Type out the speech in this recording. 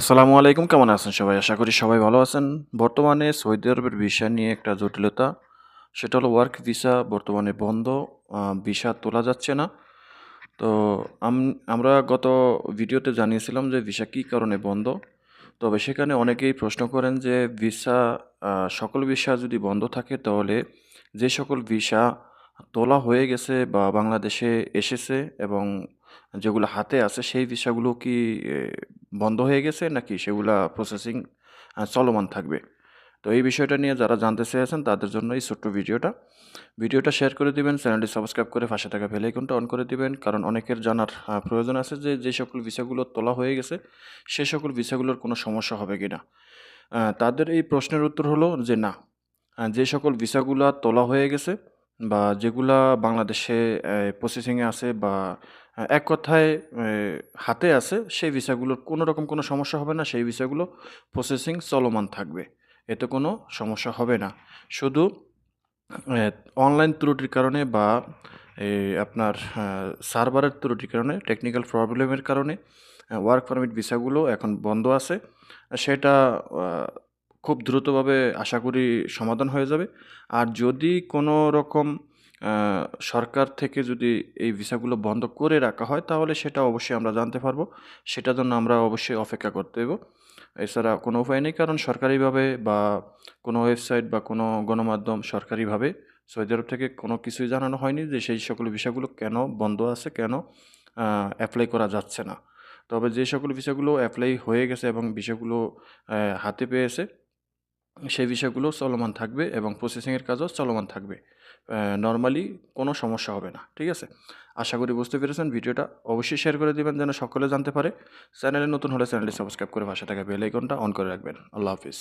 আসসালামু আলাইকুম, কেমন আছেন সবাই? আশা করি সবাই ভালো আছেন। বর্তমানে সৌদি আরবের ভিসা নিয়ে একটা জটিলতা, সেটা হলো ওয়ার্ক ভিসা বর্তমানে বন্ধ ভিসা তোলা যাচ্ছে না। তো আমরা গত ভিডিওতে জানিয়েছিলাম যে ভিসা কী কারণে বন্ধ? তবে সেখানে অনেকেই প্রশ্ন করেন যে ভিসা সকল ভিসা যদি বন্ধ থাকে তাহলে যে সকল ভিসা তোলা হয়ে গেছে বা বাংলাদেশে এসেছে এবং যেগুলো হাতে আছে, সেই ভিসাগুলো কি বন্ধ হয়ে গেছে নাকি সেগুলা প্রসেসিং চলমান থাকবে? তো এই বিষয়টা নিয়ে যারা জানতে চেয়েছেন তাদের জন্য এই ছোট্ট ভিডিওটা। ভিডিওটা শেয়ার করে দিবেন, চ্যানেলটি সাবস্ক্রাইব করে পাশে থাকা বেল আইকনটা অন করে দিবেন, কারণ অনেকের জানার প্রয়োজন আছে যে যে সকল ভিসাগুলো তোলা হয়ে গেছে, সে সকল ভিসাগুলোর কোনো সমস্যা হবে কি না তাদের এই প্রশ্নের উত্তর হলো যে না। যে সকল ভিসাগুলা তোলা হয়ে গেছে বা যেগুলা বাংলাদেশে প্রসেসিংয়ে আছে বা এক কথায় হাতে আছে, সেই ভিসাগুলোর কোনো রকম কোনো সমস্যা হবে না, সেই ভিসাগুলো প্রসেসিং চলমান থাকবে। এতে কোনো সমস্যা হবে না। শুধু অনলাইন ত্রুটির কারণে বা এই আপনার সার্ভারের ত্রুটির কারণে টেকনিক্যাল প্রবলেমের কারণে ওয়ার্ক পারমিট ভিসাগুলো এখন বন্ধ আছে। সেটা খুব দ্রুতভাবে আশা করি সমাধান হয়ে যাবে। আর যদি কোনো রকম সরকার থেকে যদি এই ভিসাগুলো বন্ধ করে রাখা হয়, তাহলে সেটা অবশ্যই আমরা জানতে পারব। সেটার জন্য আমরা অবশ্যই অপেক্ষা করতে দেবো এছাড়া কোনো উপায় নেই, কারণ সরকারিভাবে বা কোনো ওয়েবসাইট বা কোনো গণমাধ্যম সরকারিভাবে সৌদি আরব থেকে কোনো কিছুই জানানো হয়নি যে সেই সকল ভিসাগুলো কেন বন্ধ আছে, কেন অ্যাপ্লাই করা যাচ্ছে না। তবে যে সকল ভিসাগুলো অ্যাপ্লাই হয়ে গেছে এবং ভিসাগুলো হাতে পেয়েছে সেই বিষয়গুলো চলমান থাকবে এবং প্রসেসিংয়ের কাজও চলমান থাকবে। নর্মালি কোনো সমস্যা হবে না, ঠিক আছে? আশা করি বুঝতে পেরেছেন, ভিডিওটা অবশ্যই শেয়ার করে দেবেন যেন সকলে জানতে পারে। চ্যানেলে নতুন হলে চ্যানেলটি সাবস্ক্রাইব করে ভাষা থাকা বেল আইকনটা অন করে রাখবেন। আল্লাহ হাফিজ।